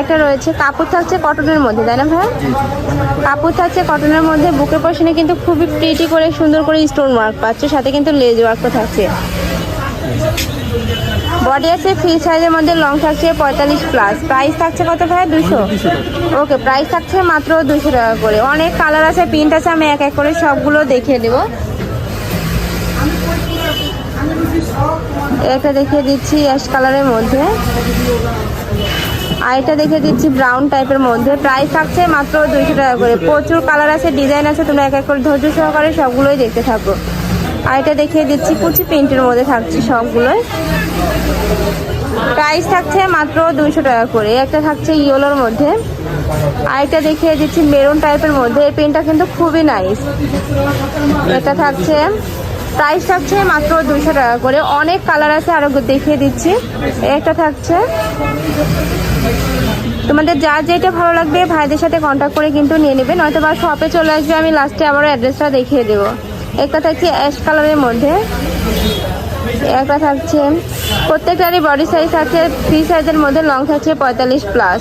একটা রয়েছে, কাপড় থাকছে কটনের মধ্যে, তাই না ভাই? কাপড় থাকছে কটনের মধ্যে, বুকের পশনে কিন্তু খুবই প্রিটি করে, সুন্দর করে স্টোন ওয়ার্ক পাচ্ছে, সাথে কিন্তু লেজ ওয়ার্কও থাকছে। বডি আছে ফ্রি সাইজের মধ্যে লং থাকছে পঁয়তাল্লিশ প্লাস প্রাইস থাকছে কত ভাই? দুশো ওকে প্রাইস থাকছে মাত্র দুশো টাকা করে। অনেক কালার আছে প্রিন্ট আছে, আমি এক এক করে সবগুলো দেখিয়ে দেবো। একটা দেখিয়ে দিচ্ছি অ্যাশ কালারের মধ্যে। আর এটা দেখে দিচ্ছি ব্রাউন টাইপের মধ্যে। প্রাইস থাকছে মাত্র দুইশো টাকা করে। প্রচুর কালার আছে ডিজাইন আছে, তোমরা এক এক করে ধৈর্য সহকারে সবগুলোই দেখতে থাকো। আর এটা দেখিয়ে দিচ্ছি কুচি প্রিন্টের মধ্যে থাকছে সবগুলোই। প্রাইস থাকছে মাত্র দুইশো টাকা করে। একটা থাকছে ইয়েলোর মধ্যে। আর এটা দেখিয়ে দিচ্ছি মেরুন টাইপের মধ্যে। এই পেনটা কিন্তু খুবই নাইস এটা থাকছে প্রাইস থাকছে মাত্র দুইশো টাকা করে। অনেক কালার আছে, আরও দেখিয়ে দিচ্ছি। একটা থাকছে। তোমাদের যা যেটা ভালো লাগবে, ভাইদের সাথে কন্ট্যাক্ট করে কিন্তু নিয়ে নেবে। নয়তো বা শপে চলে আসবে, আমি লাস্টে আবার অ্যাড্রেসটা দেখিয়ে দেবো। একটা থাকছে অ্যাশ কালারের মধ্যে। একটা থাকছে প্রত্যেকটারই বডি সাইজ থাকছে ফ্রি সাইজের মধ্যে লং থাকছে পঁয়তাল্লিশ প্লাস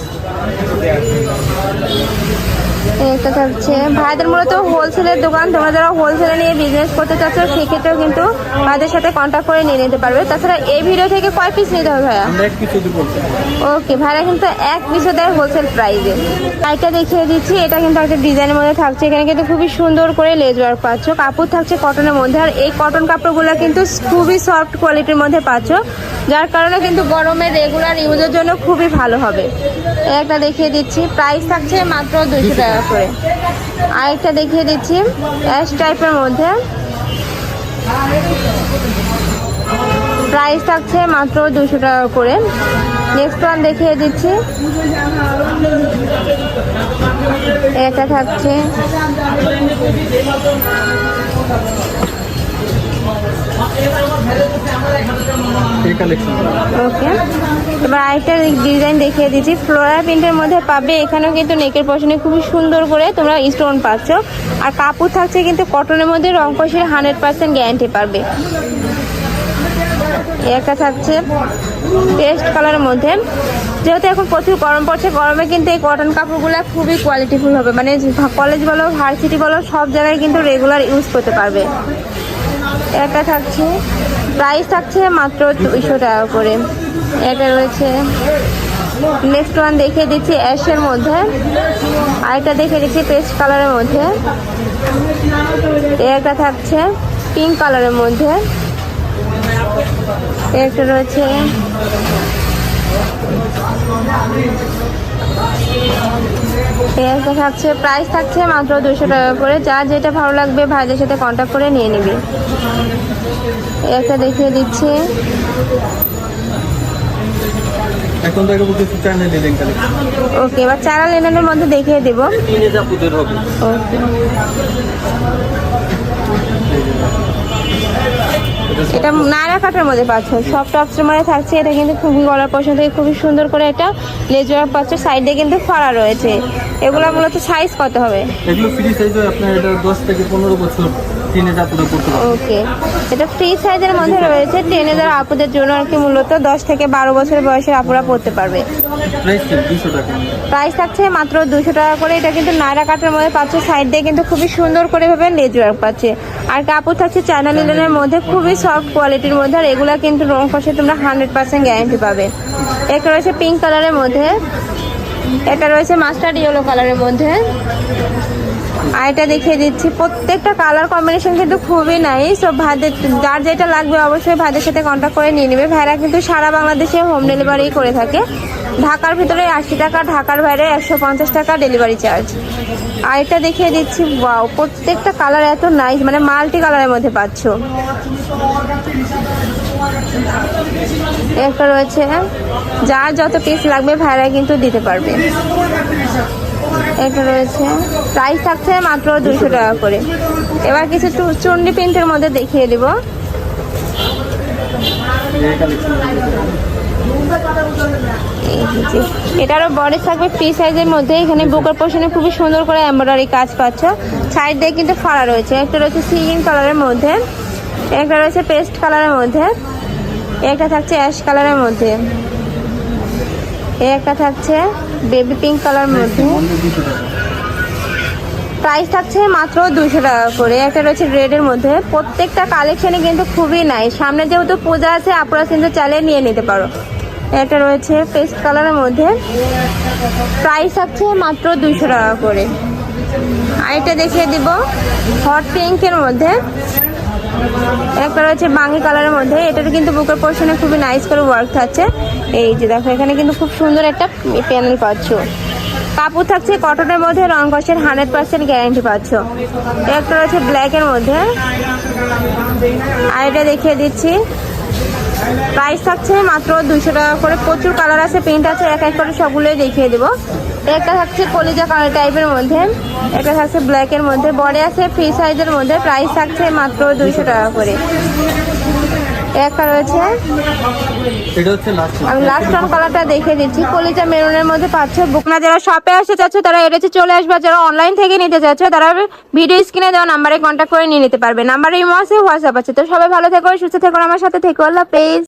একটা থাকছে ভাইদের মূলত হোলসেলের দোকান। তোমরা যারা হোলসেলে নিয়ে বিজনেস করতে চাচ্ছ সেক্ষেত্রেও কিন্তু ভাইদের সাথে কন্ট্যাক্ট করে নিয়ে নিতে পারবে। তাছাড়া এই ভিডিও থেকে কয় পিস নিতে হবে ভাইয়া? ওকে ভাইরা কিন্তু এক পিসও দেয় হোলসেল প্রাইসে আরেকটা দেখিয়ে দিচ্ছি এটা কিন্তু একটা ডিজাইনের মধ্যে থাকছে। এখানে কিন্তু খুবই সুন্দর করে লেজ ওয়ার্ক পাচ্ছ। কাপড় থাকছে কটনের মধ্যে। আর এই কটন কাপড়গুলো কিন্তু খুবই সফট কোয়ালিটির মধ্যে পাচ্ছ। যার কারণে কিন্তু গরমে রেগুলার ইউজের জন্য খুবই ভালো হবে। একটা দেখিয়ে দিচ্ছি প্রাইস থাকছে মাত্র দুশো টাকা করে। আরেকটা দেখিয়ে দিচ্ছি অ্যাশ টাইপের মধ্যে। প্রাইস থাকছে মাত্র দুশো টাকা করে। নেক্সট ওয়ান দেখিয়ে দিচ্ছি। এটা থাকছে। ওকে এবার আরেকটা ডিজাইন দেখিয়ে দিচ্ছি। ফ্লোরা প্রিন্টের মধ্যে পাবে। এখানেও কিন্তু নেকের খুবই সুন্দর করে তোমরা স্টোন পাচ্ছ। আর কাপড় থাকছে কিন্তু কটনের মধ্যে। হান্ড্রেড পার্সেন্ট গ্যারান্টি থাকছে কালারের মধ্যে। যেহেতু এখন প্রচুর গরম পড়ছে, গরমে কিন্তু এই কটন কাপড়গুলো খুবই কোয়ালিটিফুল হবে। মানে কলেজ বলো ভার্সিটি বলো, সব জায়গায় কিন্তু রেগুলার ইউজ করতে পারবে। একটা থাকছে। প্রাইস থাকছে মাত্র দুইশো টাকা করে। এটা রয়েছে নেক্সট ওয়ান দেখিয়ে দিচ্ছি অ্যাশের মধ্যে। আরেকটা দেখে দিচ্ছি পেস্ট কালারের মধ্যে। একটা থাকছে পিঙ্ক কালারের মধ্যে। একটা রয়েছে একটা থাকছে প্রাইস থাকছে মাত্র দুশো টাকা করে। যা যেটা ভালো লাগবে ভাইদের সাথে কন্ট্যাক্ট করে নিয়ে নিবি। একটা দেখিয়ে দিচ্ছি। এখন তো ওকে এবার চারা লেনের মধ্যে দেখিয়ে দেবো। ওকে এটা নানা কাটার মধ্যে পাচ্ছ। সব টপসের মধ্যে থাকছে। এটা কিন্তু খুবই গলার পছন্দ। থেকে খুবই সুন্দর করে এটা লেজার পাচ্ছ। সাইডে কিন্তু ফাড়া রয়েছে। এগুলো মূলত সাইজ কত হবে? এগুলো ফ্রি সাইজ আপনার এটা দশ থেকে পনেরো বছর কিনে যা পুরো করতে পারবেন। ওকে এটা ফ্রি সাইজের মধ্যে রয়েছে। টেনে যারা আপুদের জন্য আর কি মূলত দশ থেকে বারো বছর বয়সের আপুরা পড়তে পারবে। প্রাইস থাকছে মাত্র দুশো টাকা করে। এটা কিন্তু নায়রা কাটার মধ্যে পাচ্ছে। সাইড দিয়ে কিন্তু খুবই সুন্দর করে ভাবে লেজ ওয়ার্ক পাচ্ছে। আর কাপড় থাকছে চায়না লিলেনের মধ্যে। খুবই সফট কোয়ালিটির মধ্যে। আর এগুলা কিন্তু রং কষে তোমরা হান্ড্রেড পার্সেন্ট গ্যারান্টি পাবে। একটা রয়েছে পিঙ্ক কালারের মধ্যে। এটা রয়েছে মাস্টার্ড ইয়েলো কালারের মধ্যে। আর এটা দেখিয়ে দিচ্ছি, প্রত্যেকটা কালার কম্বিনেশন কিন্তু খুবই নাই সব ভাইদের, যার যেটা লাগবে অবশ্যই ভাইদের সাথে কন্ট্যাক্ট করে নিয়ে নেবে। ভাইরা কিন্তু সারা বাংলাদেশে হোম ডেলিভারি করে থাকে। ঢাকার ভিতরে আশি টাকা, ঢাকার বাইরে একশো পঞ্চাশ টাকা ডেলিভারি চার্জ আর এটা দেখিয়ে দিচ্ছি ওয়াও প্রত্যেকটা কালার এত নাইস মানে মাল্টি কালারের মধ্যে পাচ্ছ। একটা রয়েছে। যার যত পিস লাগবে, ভাইরা কিন্তু দিতে পারবে। এটা রয়েছে। প্রাইস থাকছে মাত্র দুশো টাকা করে। এবার কিছু চুন্ডি প্রিন্টের মধ্যে দেখিয়ে দিব। এটারও বডি থাকবে ফ্রি সাইজের মধ্যে। এখানে বুকের পোর্শনে খুবই সুন্দর করে এমব্রয়ডারি কাজ পাচ্ছ। সাইড দিয়ে কিন্তু ফাড়া রয়েছে। একটা রয়েছে সিগিন কালারের মধ্যে। একটা রয়েছে পেস্ট কালারের মধ্যে। একটা থাকছে অ্যাশ কালারের মধ্যে। একটা থাকছে বেবি পিঙ্ক কালার মধ্যে। প্রাইস থাকছে মাত্র দুশো টাকা করে। একটা রয়েছে রেডের মধ্যে। প্রত্যেকটা কালেকশনে কিন্তু খুবই নাই সামনে যেহেতু পূজা আছে আপনারা কিন্তু চালিয়ে নিয়ে নিতে পারো। একটা রয়েছে পেস্ট কালারের মধ্যে। প্রাইস থাকছে মাত্র দুশো টাকা করে। আরেকটা দেখিয়ে দিব। হট পিঙ্কের মধ্যে। একটা রয়েছে বাঙি কালারের মধ্যে। এটার কিন্তু বুকের পোর্শনে খুবই নাইস করে ওয়ার্ক থাকছে। এই যে দেখো, এখানে কিন্তু খুব সুন্দর একটা প্যানেল পাচ্ছ। কাপড় থাকছে কটনের মধ্যে, রং কষের হান্ড্রেড পার্সেন্ট গ্যারান্টি পাচ্ছ। একটা রয়েছে ব্ল্যাকের মধ্যে। আর এটা দেখিয়ে দিচ্ছি। প্রাইস থাকছে মাত্র দুশো টাকা করে। প্রচুর কালার আছে প্রিন্ট আছে এক এক করে সবগুলোই দেখিয়ে দেবো। একটা থাকছে কলিজা কালার টাইপের মধ্যে একটা থাকছে ব্ল্যাকের মধ্যে বডি আছে ফ্রি সাইজের মধ্যে প্রাইস থাকছে মাত্র দুইশো টাকা করে। একটা রয়েছে। এটা হচ্ছে লাস্ট আমি লাস্ট টাইম কালারটা দেখে দিচ্ছি। কলিজা মেরুনের মধ্যে পাচ্ছ বুকনা যারা শপে আসতে চাচ্ছ তারা এড়েছে চলে আসবে। যারা অনলাইন থেকে নিতে চাচ্ছ তারা ভিডিও স্ক্রিনে দেওয়া নাম্বারে কন্ট্যাক্ট করে নিয়ে নিতে পারবে। নাম্বারে ইমো আছে হোয়াটসঅ্যাপ আছে। তো সবাই ভালো থেকো সুস্থ থেকো আমার সাথে থেকো। আল্লাহ প্লিজ